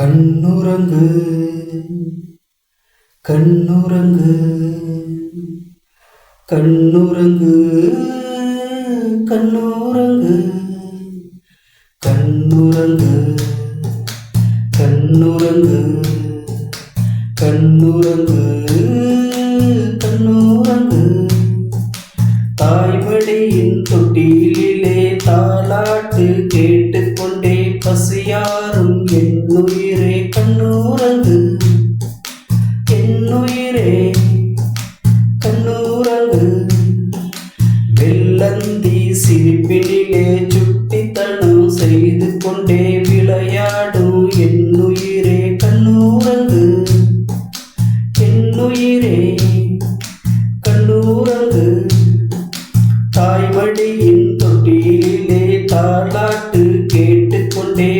கண்ணுறங்கு கண்ணுறங்கு கண்ணுறங்கு கண்ணுறங்கு கண்ணுறங்கு கண்ணுறங்கு கண்ணுறங்கு கண்ணுறங்கு. தாய்மடியின் தொட்டிலே தாளாட்டு கேட்டு என்னுயிரே கண்ணூரவு வெள்ளந்தி சிரிப்பினிலே சுட்டித்தனம் செய்து கொண்டே விளையாடும் என்னுயிரே கண்ணூரங்கு என்னுயிரே கண்ணூரங்கு தாய்வடியின் தொட்டியிலே தாளாட்டு கேட்டுக்கொண்டே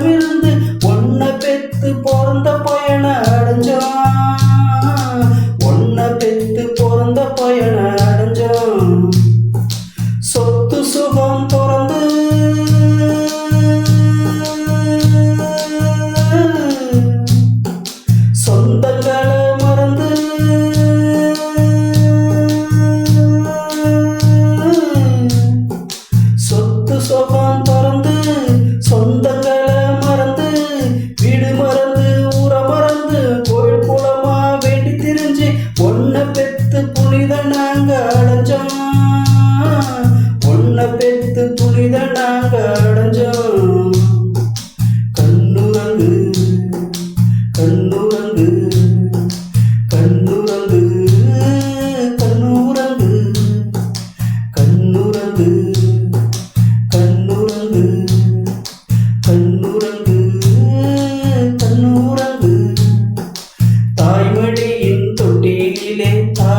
தவிர time.